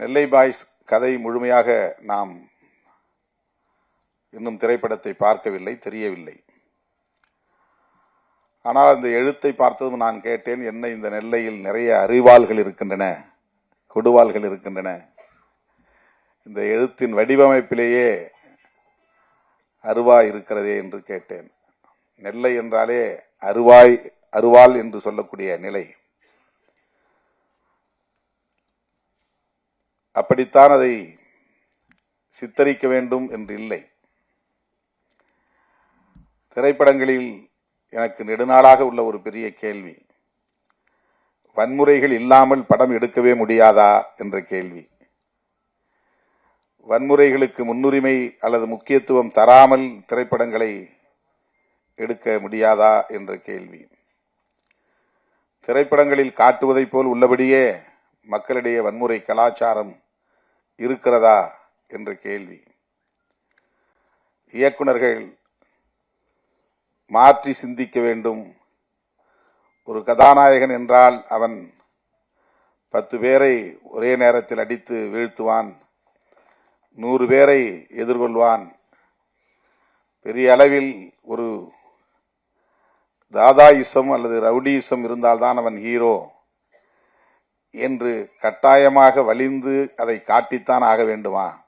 நெல்லை boys கதை முழுமையாக நாம் இன்னும் திரைப்படத்தை பார்க்கவில்லை தெரியவில்லை. ஆனால் அந்த எழுத்தை பார்த்ததும் நான் கேட்டேன் என்ன இந்த நெல்லையில் நிறைய அறிவாள்கள் இருக்கின்றன கொடுவாள்கள் இருக்கின்றன. இந்த எழுத்தின் வடிவமைப்பிலேயே அருவாய் இருக்கிறதே என்று கேட்டேன். நெல்லை என்றாலே அருவாய் அருவாள் என்று சொல்லக்கூடிய நிலை. அப்படித்தான் அதை சித்தரிக்க வேண்டும் என்று இல்லை. திரைப்படங்களில் எனக்கு நெடுநாளாக உள்ள ஒரு பெரிய கேள்வி வன்முறைகள் இல்லாமல் படம் எடுக்கவே முடியாதா என்ற கேள்வி. வன்முறைகளுக்கு முன்னுரிமை அல்லது முக்கியத்துவம் தராமல் திரைப்படங்களை எடுக்க முடியாதா என்ற கேள்வி. திரைப்படங்களில் காட்டுவதைப் போல் உள்ளபடியே மக்களிடையே வன்முறை கலாச்சாரம் இருக்கிறதா என்ற கேள்வி. இயக்குனர்கள் மாற்றி சிந்திக்க வேண்டும். ஒரு கதாநாயகன் என்றால் அவன் பத்து பேரை ஒரே நேரத்தில் அடித்து வீழ்த்துவான். நூறு பேரை எதிர்கொள்வான். பெரிய அளவில் ஒரு தாதாயிசம் அல்லது ரவுடியிசம் இருந்தால்தான் அவன் ஹீரோ. என்று கட்டாயமாக வலிந்து அதை காட்டித்தான் ஆக வேண்டுமா?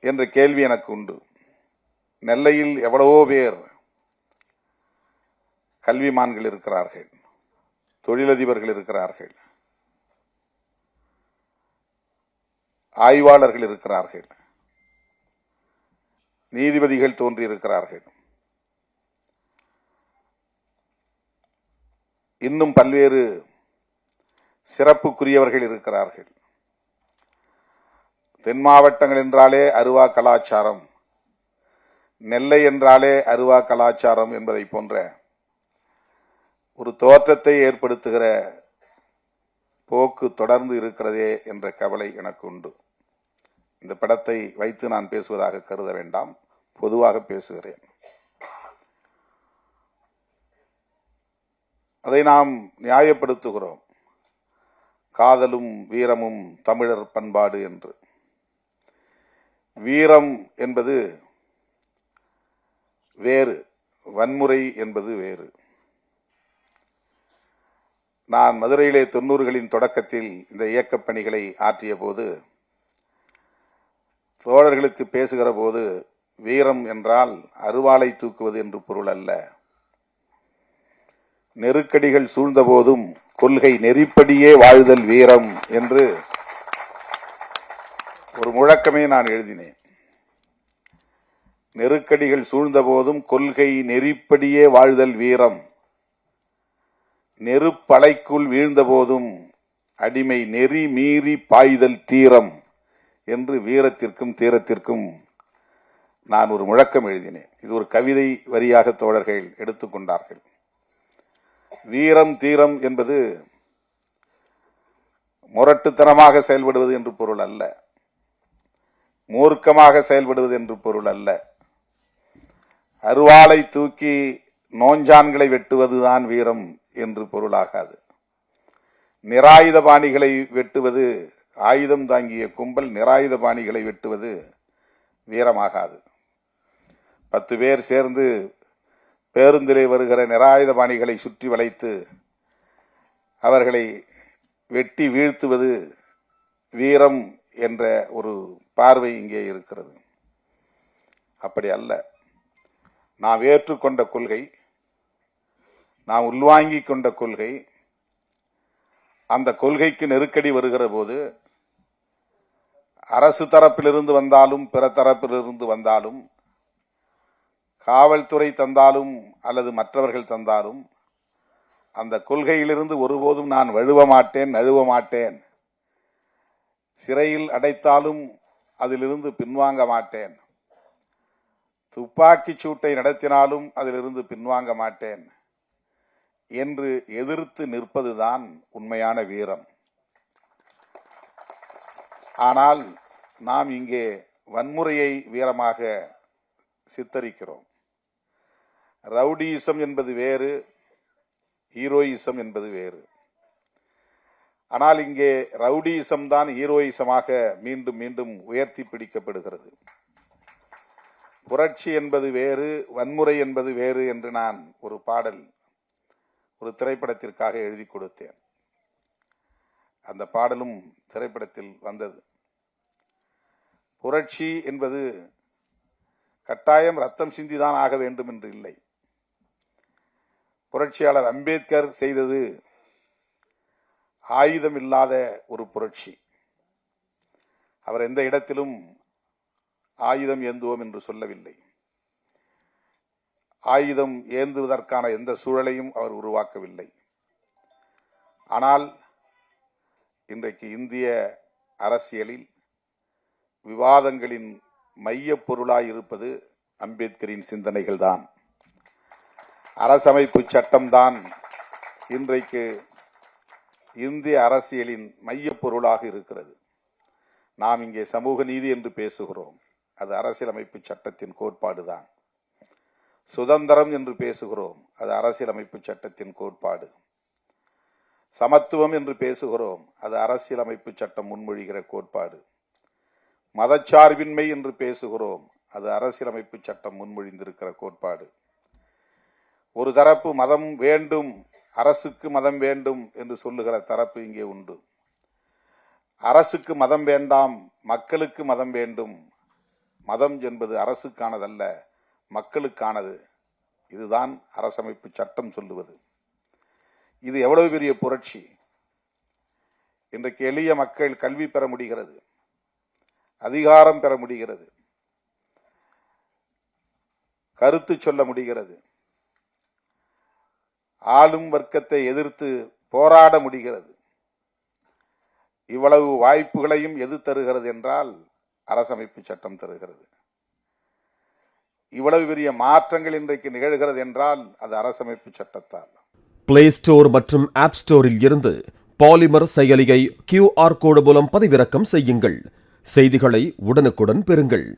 என்ற கேள்வி எனக்கு உண்டு. நெல்லையில் எவ்வளவோ பேர் கல்விமான்கள் இருக்கிறார்கள் தொழிலதிபர்கள் இருக்கிறார்கள் ஆய்வாளர்கள் இருக்கிறார்கள் நீதிபதிகள் தோன்றியிருக்கிறார்கள். இன்னும் பல்வேறு சிறப்புக்குரியவர்கள் இருக்கிறார்கள். தென் மாவட்டங்கள் என்றாலே அருவா கலாச்சாரம். நெல்லை என்றாலே அருவா கலாச்சாரம் என்பதை போன்ற ஒரு தோற்றத்தை ஏற்படுத்துகிற போக்கு தொடர்ந்து இருக்கிறதே என்ற கவலை எனக்கு உண்டு. இந்த படத்தை வைத்து நான் பேசுவதாக கருத வேண்டாம். பொதுவாக பேசுகிறேன். அதை நாம் நியாயப்படுத்துகிறோம். காதலும் வீரமும் தமிழர் பண்பாடு என்று. வீரம் என்பது வேறு வன்முறை என்பது வேறு. நான் மதுரையிலே தொண்ணூறுகளின் தொடக்கத்தில் இந்த இயக்கப் பணிகளை ஆற்றிய போது தோழர்களுக்கு பேசுகிற போது வீரம் என்றால் அருவாளை தூக்குவது என்று பொருள் அல்ல. நெருக்கடிகள் சூழ்ந்த போதும் கொள்கை நெறிப்படியே வாழ்தல் வீரம் என்று ஒரு முழக்கமே நான் எழுதினேன். நெருக்கடிகள் சூழ்ந்த போதும் கொள்கை நெறிப்படியே வாழ்தல் வீரம். நெருப்பலைக்குள் வீழ்ந்த போதும் அடிமை நெறி மீறி பாய்தல் தீரம் என்று வீரத்திற்கும் தீரத்திற்கும் நான் ஒரு முழக்கம் எழுதினேன். இது ஒரு கவிதை வரியாக தோழர்கள் எடுத்துக்கொண்டார்கள். வீரம் தீரம் என்பது முரட்டுத்தனமாக செயல்படுவது என்று பொருள் அல்ல. மூர்க்கமாக செயல்படுவது என்று பொருள் அல்ல. அருவாளை தூக்கி நோஞ்சான்களை வெட்டுவதுதான் வீரம் என்று பொருளாகாது நிராயுத பாணிகளை வெட்டுவது ஆயுதம் தாங்கிய கும்பல் நிராயுத பாணிகளை வெட்டுவது வீரமாகாது. பத்து பேர் சேர்ந்து பேருந்திலே வருகிற நிராயுதபாணிகளை சுற்றி வளைத்து அவர்களை வெட்டி வீழ்த்துவது வீரம் என்ற ஒரு பார்வை இங்கே இருக்கிறது. அப்படி அல்ல. நாம் ஏற்றுக்கொண்ட கொள்கை நாம் உள்வாங்கிக் கொண்ட கொள்கை அந்த கொள்கைக்கு நெருக்கடி வருகிற போது அரசு தரப்பிலிருந்து வந்தாலும் பிற தரப்பிலிருந்து வந்தாலும் காவல்துறை தந்தாலும் அல்லது மற்றவர்கள் தந்தாலும் அந்த கொள்கையிலிருந்து ஒருபோதும் நான் வழுவ மாட்டேன் நழுவ மாட்டேன். சிறையில் அடைத்தாலும் அதிலிருந்து பின்வாங்க மாட்டேன். துப்பாக்கிச் சூட்டை நடத்தினாலும் அதிலிருந்து பின்வாங்க மாட்டேன் என்று எதிர்த்து நிற்பதுதான் உண்மையான வீரம். ஆனால் நாம் இங்கே வன்முறையை வீரமாக சித்தரிக்கிறோம். ரவுடியிசம் என்பது வேறு ஹீரோயிசம் என்பது வேறு. ஆனால் இங்கே ரவுடியிசம் தான் ஹீரோயிசமாக மீண்டும் மீண்டும் உயர்த்தி பிடிக்கப்படுகிறது. புரட்சி என்பது வேறு வன்முறை என்பது வேறு என்று நான் ஒரு பாடல் ஒரு திரைப்படத்திற்காக எழுதி கொடுத்தேன். அந்த பாடலும் திரைப்படத்தில் வந்தது. புரட்சி என்பது கட்டாயம் ரத்தம் சிந்திதான் ஆக வேண்டும் என்று இல்லை. புரட்சியாளர் அம்பேத்கர் செய்தது ஆயுதம் இல்லாத ஒரு புரட்சி. அவர் எந்த இடத்திலும் ஆயுதம் ஏந்துவோம் என்று சொல்லவில்லை. ஆயுதம் ஏந்துவதற்கான எந்த சூழலையும் அவர் உருவாக்கவில்லை. ஆனால் இன்றைக்கு இந்திய அரசியலில் விவாதங்களின் மையப் பொருளாய் இருப்பது அம்பேத்கரின் சிந்தனைகள் தான் அரசமைப்பு சட்டம்தான் இன்றைக்கு இந்திய அரசியலின் மையப்பொருளாக இருக்கிறது. நாம் இங்கே சமூக நீதி என்று பேசுகிறோம். அது அரசியலமைப்பு சட்டத்தின் கோட்பாடு தான் சுதந்திரம் என்று பேசுகிறோம். அது அரசியலமைப்பு சட்டத்தின் கோட்பாடு. சமத்துவம் என்று பேசுகிறோம். அது அரசியலமைப்பு சட்டம் முன்மொழிகிற கோட்பாடு. மதச்சார்பின்மை என்று பேசுகிறோம். அது அரசியலமைப்பு சட்டம் முன்மொழிந்திருக்கிற கோட்பாடு. ஒரு தரப்பு மதம் வேண்டும் அரசுக்கு மதம் வேண்டும் என்று சொல்லுகிற தரப்பு இங்கே உண்டு. அரசுக்கு மதம் வேண்டாம் மக்களுக்கு மதம் வேண்டும். மதம் என்பது அரசுக்கானதல்ல மக்களுக்கானது. இதுதான் அரசமைப்பு சட்டம் சொல்லுவது. இது எவ்வளவு பெரிய புரட்சி? இன்றைக்கு எளிய மக்கள் கல்வி பெற முடிகிறது அதிகாரம் பெற முடிகிறது கருத்து சொல்ல முடிகிறது. ஆளும் வர்க்கத்தை எதிர்த்து போராட முடிகிறது. இவ்வளவு வாய்ப்புகளையும் எது தருகிறது என்றால் அரசமைப்பு சட்டம் தருகிறது. இவ்வளவு பெரிய மாற்றங்கள் இன்றைக்கு நிகழ்கிறது என்றால் அது அரசமைப்பு சட்டத்தால். பிளே ஸ்டோர் மற்றும் ஆப் ஸ்டோரில் இருந்து பாலிமர் செயலியை கியூஆர் கோடு மூலம் பதிவிறக்கம் செய்யுங்கள். செய்திகளை உடனுக்குடன் பெறுங்கள்.